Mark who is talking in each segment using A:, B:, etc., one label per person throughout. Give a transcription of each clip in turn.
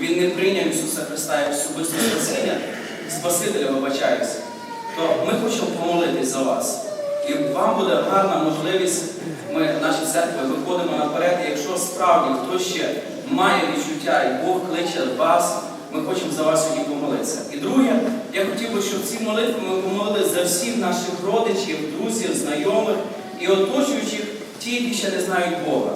A: він не прийняв Ісуса Христа як особисте спасіння, Спасителя, вибачаюся, то ми хочемо помолитись за вас. І вам буде гарна можливість, ми, наші церкви, виходимо наперед, і якщо справді хтось ще має відчуття і Бог кличе вас, ми хочемо за вас сьогодні помолитися. І друге, я хотів би, щоб ці молитви ми помолили за всіх наших родичів, друзів, знайомих і оточуючих, ті, які ще не знають Бога,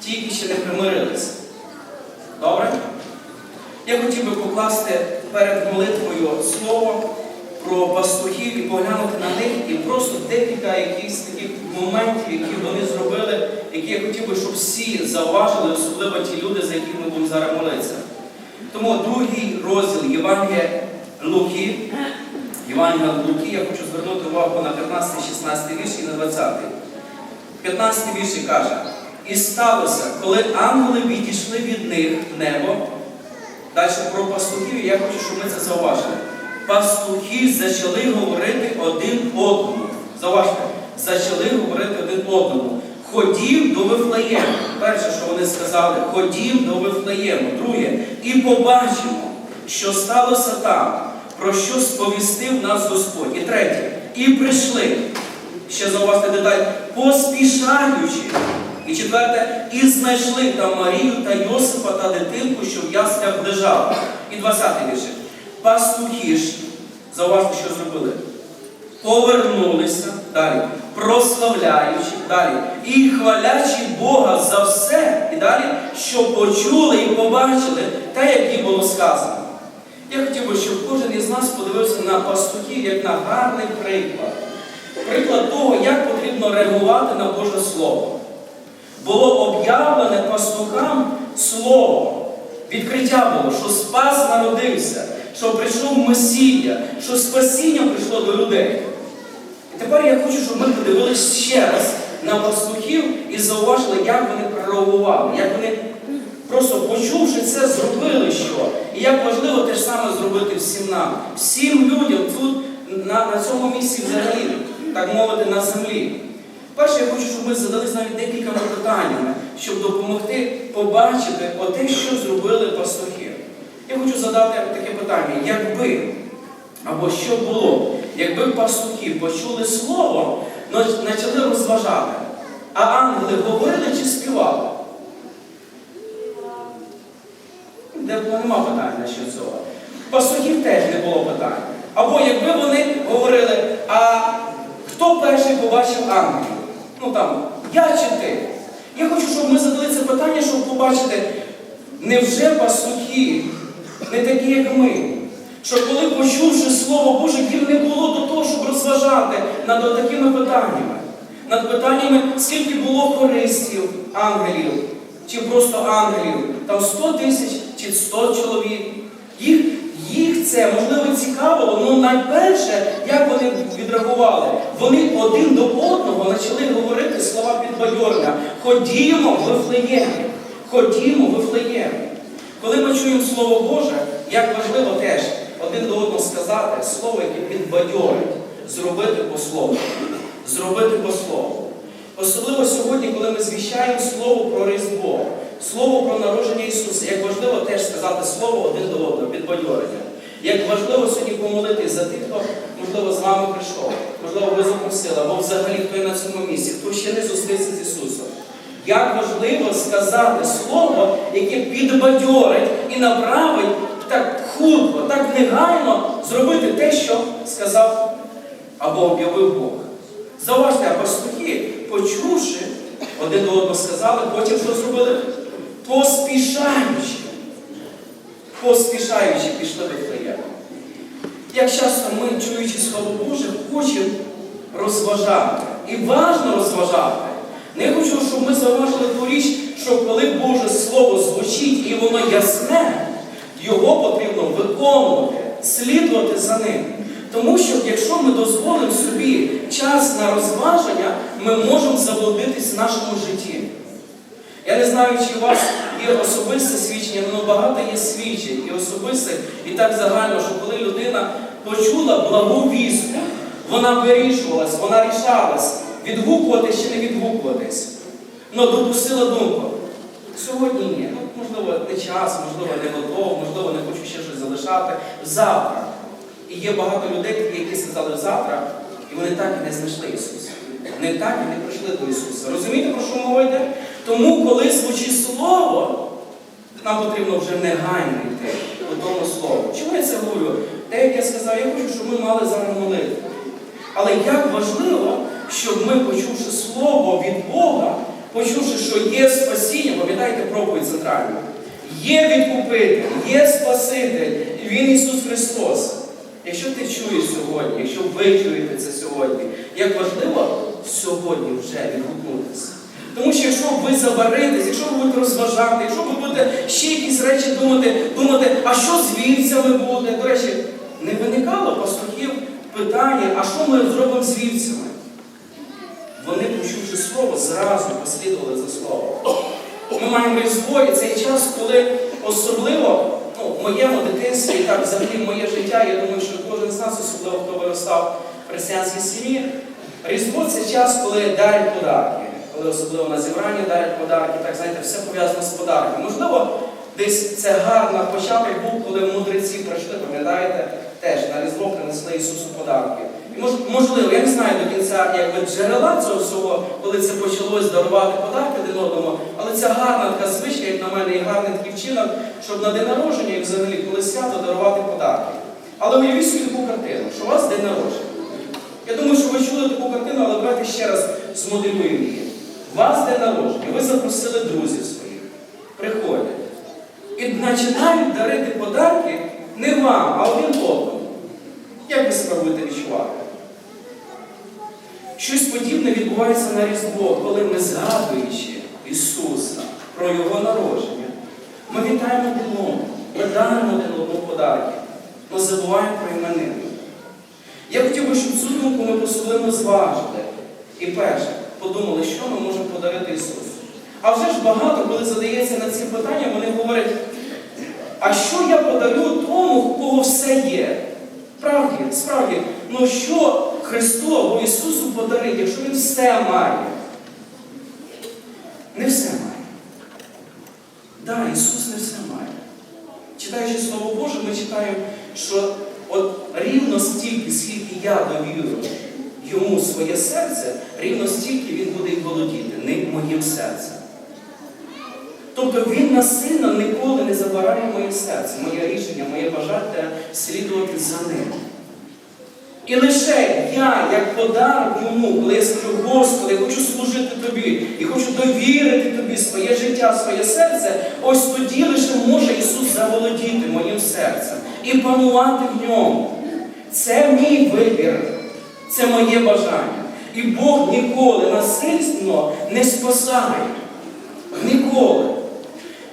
A: ті, які ще не примирилися. Я хотів би покласти перед молитвою слово про пастухів і поглянути на них і просто декілька якихось таких моментів, які вони зробили, які я хотів би, щоб всі зауважили, особливо ті люди, за яких ми будемо зараз молитися. Тому другий розділ Євангелія Луки. Євангелія Луки, я хочу звернути увагу на 15-16 вірш і на 20. 15 вірші каже, і сталося, коли ангели відійшли від них в небо. Далі про пастухів, я хочу, щоб ми це зауважили. Пастухи почали говорити один одному. Зауважте, почали говорити один одному. Ходім до Вифлеєму. Перше, що вони сказали, ходім до Вифлеєму. Друге, і побачимо, що сталося там, про що сповістив нас Господь. І третє, і прийшли. Ще зауважте деталь, поспішаючи. І четверте, і знайшли там Марію та Йосипа та дитинку, що в яслях лежала. І 20 вірше. Пастухи ж, зауважте, що зробили. Повернулися далі, прославляючи далі, і хвалячи Бога за все, і далі, що почули і побачили те, як їм було сказано. Я хотів би, щоб кожен із нас подивився на пастухів як на гарний приклад. Приклад того, як потрібно реагувати на Боже Слово. Було об'явлене пастухам слово. Відкриття було, що спас народився, що прийшов Месія, що спасіння прийшло до людей. І тепер я хочу, щоб ми подивилися ще раз на пастухів і зауважили, як вони прореагували, як вони просто почувши це, зробили що. І як важливо те ж саме зробити всім нам, всім людям тут, на, на цьому місці взагалі, так мовити, на землі. Перше, я хочу, щоб ми задались навіть декількома питаннями, щоб допомогти побачити оте, що зробили пастухи. Я хочу задати таке питання, якби, або що було, якби пастухи почули слово, почали розважати, а ангели говорили чи співали? Де нема питання щодо цього. Пастухів теж не було питань. Або якби вони говорили, а хто перший побачив ангелів? Ну там, я чи ти? Я хочу, щоб ми задали це питання, щоб побачити, невже пастухи не такі, як ми? Що коли почувши Слово Боже, їм не було до того, щоб розважати над такими питаннями. Над питаннями, скільки було хористів, ангелів, чи просто ангелів, там 100 тисяч чи 100 чоловік. Їх це можливо цікавило, але найперше, як вони відреагували, вони один до одного почали говорити слова підбадьорення. Ходімо Вифлеєм, ходімо Вифлеєм. Коли ми чуємо Слово Боже, як важливо теж один до одного сказати слово, яке підбадьорить, зробити по слову. Зробити по слову. Особливо сьогодні, коли ми звіщаємо Слово про Різдво, Слово про народження Ісуса, як важливо теж сказати Слово один до одного, підбадьорення. Як важливо сьогодні помолитись за тих, хто, можливо, з вами прийшов, можливо, ви запросили, або взагалі хто є на цьому місці, хто ще не зустрівся з Ісусом. Як важливо сказати Слово, яке підбадьорить і направить так хутко, так негайно зробити те, що сказав або об'явив Бог. Зауважте, а пастухи, почувши, один до одного сказали, потім що зробили? Поспішаючи. Поспішаючи пішли до Вифлеєму. Як часто ми, чуючи Слово Боже, хочемо розважати. І важно розважати. Не хочу, щоб ми зауважили ту річ, що коли Боже Слово звучить і воно ясне, його потрібно виконувати, слідувати за ним. Тому що якщо ми дозволимо собі час на розваження, ми можемо заблудитись в нашому житті. Я не знаю, чи у вас є особисте свідчення, але багато є свідчень і особистих, і так загально, що коли людина почула благу вістку, вона вирішувалась, вона рішалась, відгукуватись чи не відгукуватись. але допустила думку. Сьогодні ні. Ну, можливо, не час, можливо, не готов, можливо, не хочу ще щось залишати. Завтра. І є багато людей, які сказали завтра, і вони так і не знайшли Ісуса. Вони так і не прийшли до Ісуса. Розумієте, про що мова йде? Тому, коли звучить слово, нам потрібно вже негайно йти до тому слову. Чому я це говорю? Те, як я сказав, я хочу, щоб ми мали зараз молитву. Але як важливо, щоб ми, почувши слово від Бога, почувши, що є спасіння, пам'ятаєте проповідь центральну, є відкупитель, є Спаситель, Він Ісус Христос. Якщо ти чуєш сьогодні, якщо ви чуєте це сьогодні, як важливо сьогодні вже відгукнутися. Тому що якщо ви забаритесь, якщо ви будете розважати, якщо ви будете ще якісь речі думати, думати, а що з вівцями буде? До речі, не виникало пастухів питання, а що ми зробимо з вівцями? Вони, почувши слово, зразу послідували за словом. Ми маємо різдво, цей час, коли особливо ну, в моєму дитинстві, і так взагалі моє життя, я думаю, що кожен з нас, особливо хто виростав в християнській сім'ї, Різдво це час, коли дарять подарки. Коли особливо на зібранні дарять подарки, так знаєте, все пов'язано з подарками. Можливо, десь це гарно початок був, коли мудреці прийшли, пам'ятаєте, теж на Різдво принесли Ісусу подарки. І мож- можливо, я не знаю до кінця якби, джерела цього всього, коли це почалось дарувати подарки один одному, але це гарна така звичка, як на мене, і гарний такий вчинок, щоб на день народження і взагалі, коли свято дарувати подарки. Але уявіть собі таку картину, що у вас день народження. Я думаю, що ви чули таку картину, але давайте ще раз змоделюємо її. У вас день народження, ви запросили друзів своїх, приходять. І починають дарити подарки не вам, а один одному. Як ви себе будете відчувати? Щось подібне відбувається на Різдво, коли ми, згадуючи Ісуса про Його народження, ми вітаємо один одного, ми даримо один одному подарки, але забуваємо про іменини. Я хотів би, щоб цю думку ми особливо зважили. І перше, подумали, що ми можемо подарити Ісусу. А вже ж багато, коли задається на ці питання, вони говорять, а що я подарю тому, у кого все є? Справді, справді, ну що Христу або Ісусу подарить, якщо Він все має? Не все має. Так, да, Ісус не все має. Читаючи Слово Боже, ми читаємо, що от рівно стільки, скільки я довірю йому своє серце, рівно стільки він буде й володіти ним моїм серцем. Тобто він насильно ніколи не забирає моє серце, моє рішення, моє бажання слідувати за ним. І лише я, як подарок йому, коли я скажу, Господи, я хочу служити тобі і хочу довірити тобі своє життя, своє серце, ось тоді лише може Ісус заволодіти моїм серцем і панувати в ньому. Це мій вибір, це моє бажання. І Бог ніколи насильственно не спасає. Ніколи.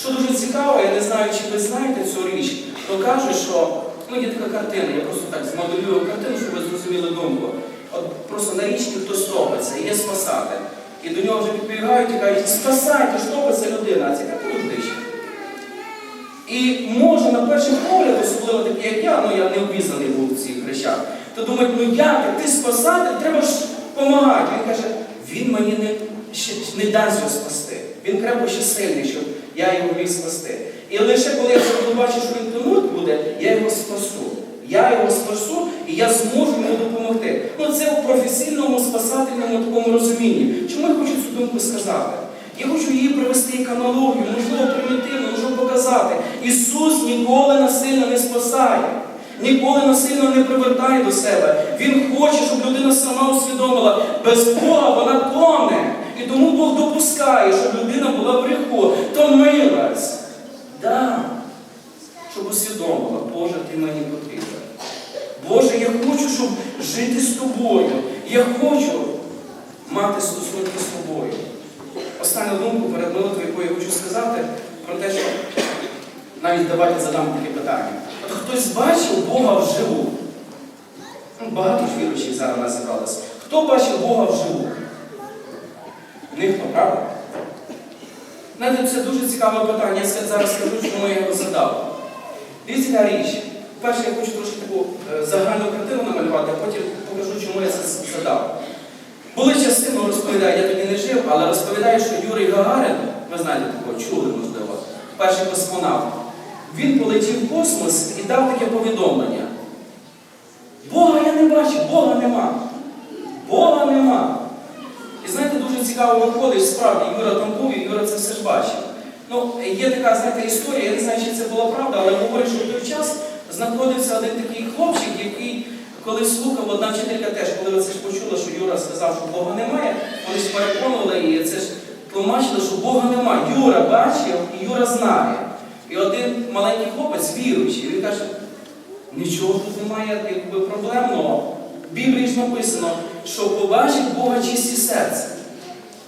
A: Що дуже цікаво, я не знаю, чи ви знаєте цю річ, то кажуть, що ну, є така картина, я просто так змоделюю картину, щоб ви зрозуміли думку. От просто на річці хтось топиться, є спасатель. І до нього вже підбігають і кажуть, спасайте, ж топиться людина, а це як дичі. І може на перший погляд, особливо такі, як я, ну я не обізнаний був в цих речах, то думають, ну як, ти спасатель, треба ж допомагати. Він каже, він мені не, ще, не дасть його спасти. Він крепко ще сильний, щоб я його міг спасти. І лише коли я побачу, що він тонуть буде, я його спасу. Я його спасу і я зможу йому допомогти. Ну це в професійному спасательному такому розумінні. Чому я хочу цю думку сказати? Я хочу її привести як аналогію, можливо, примітивно, можливо показати. Ісус ніколи насильно не спасає, ніколи насильно не привертає до себе. Він хоче, щоб людина сама усвідомила, без Бога вона тоне. І тому Бог допускає, щоб людина була в томилась. Да. Щоб усвідомила, Боже, ти мені потрібен. Боже, я хочу, щоб жити з тобою. Я хочу мати стосунки з тобою. Останню думку перед молитвою, яку я хочу сказати, про те, що навіть давайте задам таке питання. От хтось бачив Бога вживу? Ну, Багато віруючих зараз нас. Хто бачив Бога вживу? Ніхто, правда? Знаєте, це дуже цікаве питання. Я зараз скажу, чому я його задав. Дивіться річ. Перше, я хочу трошки таку е, загальну картину намалювати, а потім покажу, чому я це задав. Були часи, ну розповідаю, я тоді не жив, але розповідаю, що Юрій Гагарин, ви знаєте такого, чули, можливо, перший космонавт, він полетів в космос і дав таке повідомлення. Бога я не бачу, Бога нема. Бога нема. І знаєте, дуже цікаво виходить, справді, Юра там і Юра це все ж бачив. Ну, є така, знаєте, історія, я не знаю, чи це була правда, але говорять, що в той час знаходився один такий хлопчик, який коли слухав, одна вчителька теж, коли це ж почула, що Юра сказав, що Бога немає, вони ж переконували її, це ж тлумачили, що Бога немає. Юра бачив і Юра знає. І один маленький хлопець віруючий, він каже, нічого тут немає якби, проблемного. В Біблії ж написано, що побачить Бога чисті серце.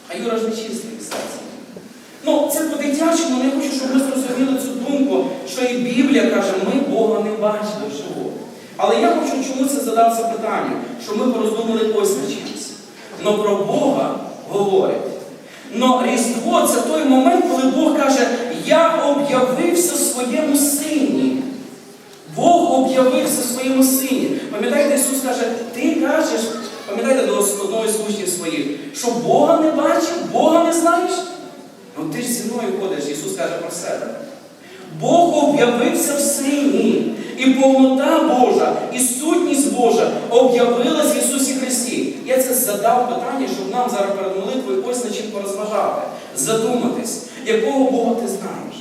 A: А Юра ж не чистий серце. Ну, це по-дитячому, не хочу, щоб ми зрозуміли цю думку, що і Біблія каже, ми Бога не бачили живого. Але я хочу, чому це питання, що ми пороздумали ось на чимось. Но про Бога говорять. Но Різдво це той момент, коли Бог каже, я об'явився своєму сині. Бог об'явився своєму сині. Пам'ятаєте, Ісус каже, ти кажеш, пам'ятаєте до одного з учнів своїх, що Бога не бачив, Бога не знаєш? Ну ти ж зі мною ходиш, Ісус каже про себе. Бог об'явився в сині, і повнота Божа, і сутність Божа об'явилась в Ісусі Христі. Я це задав питання, щоб нам зараз перед молитвою ось на чим порозважати, задуматись, якого Бога ти знаєш,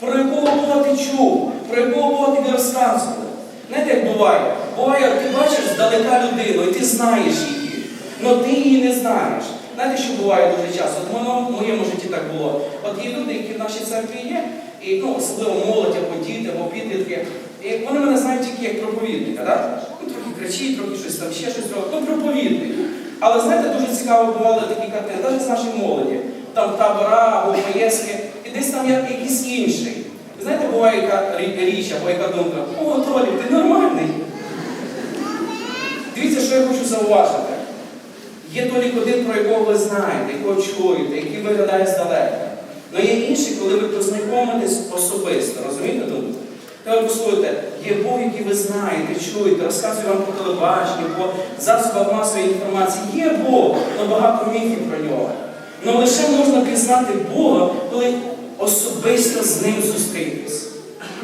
A: про якого Бога ти чув, про якого Бога тобі розказували. Знаєте, як буває? Буває, ти бачиш здалека людину, і ти знаєш її, але ти її не знаєш. Знаєте, що буває дуже часто? От воно в моєму житті так було. От є люди, які в нашій церкві є, і ну, особливо молодь, або діти, або підлітки. І вони мене знають тільки як проповідника. Да? Ну, трохи кричить, трохи щось там ще щось робить. Ну, проповідник. Але знаєте, дуже цікаво бували такі картини, навіть з нашої молоді. Там табора або поїздки, і десь там як якийсь інший. Ви знаєте, буває яка річ або яка думка, о, Толі, ти нормальний. Дивіться, що я хочу зауважити. Є тільки один, про якого ви знаєте, якого чуєте, який виглядає здалека. Але є інший, коли ви познайомитесь особисто. Розумієте думку? Та ви послухайте, є Бог, який ви знаєте, чуєте, розказує вам по телебаченню, по засобах масової інформації. Є Бог, але багато міфів про нього. Але лише можна пізнати Бога, коли особисто з ним зустрітись.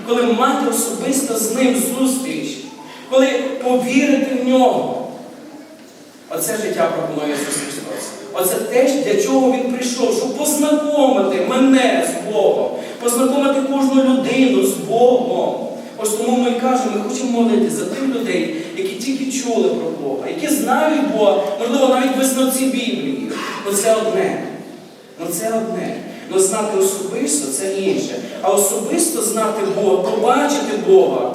A: Коли мати особисто з ним зустріч, коли повірити в нього. Оце життя пропонує Ісус Христос. Оце те, для чого Він прийшов, щоб познайомити мене з Богом, познайомити кожну людину з Богом. Ось тому ми кажемо, ми хочемо молитися за тих людей, які тільки чули про Бога, які знають Бога, можливо, навіть без Біблії. Ну це одне. Це одне. Ну знати особисто це інше. А особисто знати Бога, побачити Бога.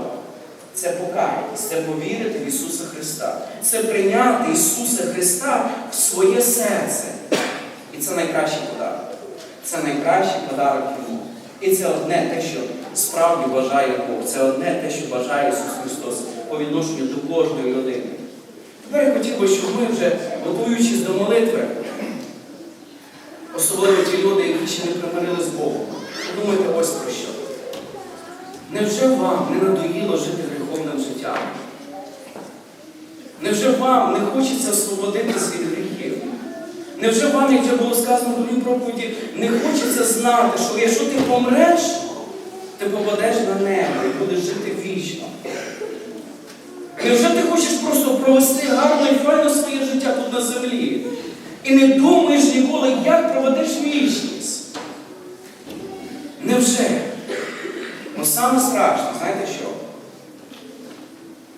A: Це покаятись, це повірити в Ісуса Христа. Це прийняти Ісуса Христа в своє серце. І це найкращий подарок. Це найкращий подарок Йому. І це одне те, що справді бажає Бог. Це одне те, що бажає Ісус Христос по відношенню до кожної людини. Тепер я хотів би, щоб ми вже, готуючись до молитви, особливо ті люди, які ще не примирили з Богом, подумайте ось про що. Невже вам не надоїло жити гріховним життям? Невже вам не хочеться освободитися від гріхів? Невже вам, як вже було сказано в проповіді, не хочеться знати, що якщо ти помреш, ти попадеш на небо і будеш жити вічно? Невже ти хочеш просто провести гарно і файно своє життя? І не думаєш ніколи, як проведеш вічність? Невже? Ну саме страшно, знаєте що?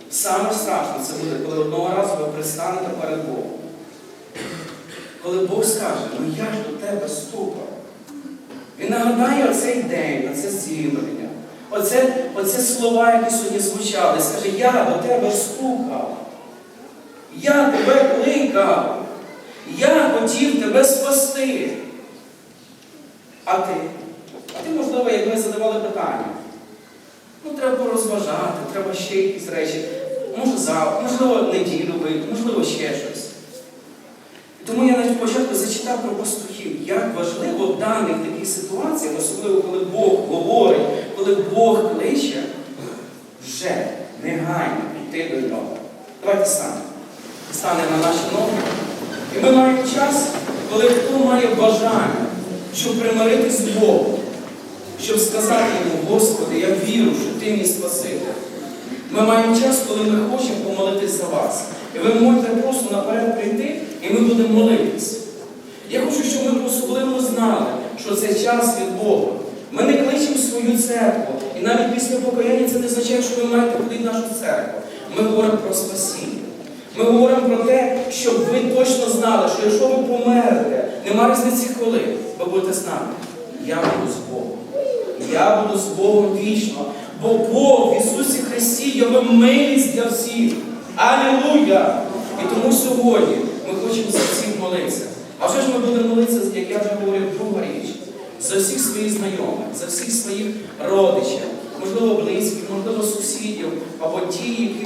A: Саме страшно це буде, коли одного разу ви пристанете перед Богом. Коли Бог скаже, ну я ж до тебе стукав. Він нагадає оцей день, оце зібрання, оце, оце слова, які сьогодні звучали. Скаже, я до тебе стукав. Я тебе кликав. Я хотів тебе спасти. А ти? А ти, можливо, як ми задавали питання. Ну, треба розважати, треба ще якісь речі. Може, завтра, можливо, неділю вийти, можливо, ще щось. Тому я навіть спочатку зачитав про пастухів, як важливо в даних таких ситуаціях, особливо коли Бог говорить, коли Бог кличе, вже негайно йти до нього. Давайте станемо. Станемо на наші ноги. Ми маємо час, коли хто має бажання, щоб примиритись з Богом, щоб сказати йому, Господи, я вірю, що Ти мій Спаситель. Ми маємо час, коли ми хочемо помолитись за вас. І ви можете просто наперед прийти, і ми будемо молитись. Я хочу, щоб ми особливо знали, що це час від Бога. Ми не кличемо свою церкву. І навіть після покаяння це не означає, що ви маєте ходити нашу церкву. Ми говоримо про спасіння. Ми говоримо про те, щоб ви точно знали, що якщо ви померете, нема різниці коли, ви будете з нами. Я буду з Богом. Я буду з Богом вічно. Бо Бог в Ісусі Христі є милість для всіх. Алілуя! І тому сьогодні ми хочемо за всіх молитися. А вже ж ми будемо молитися, як я вже говорив, друга річ, за всіх своїх знайомих, за всіх своїх родичів, можливо, близьких, можливо, сусідів, або ті, які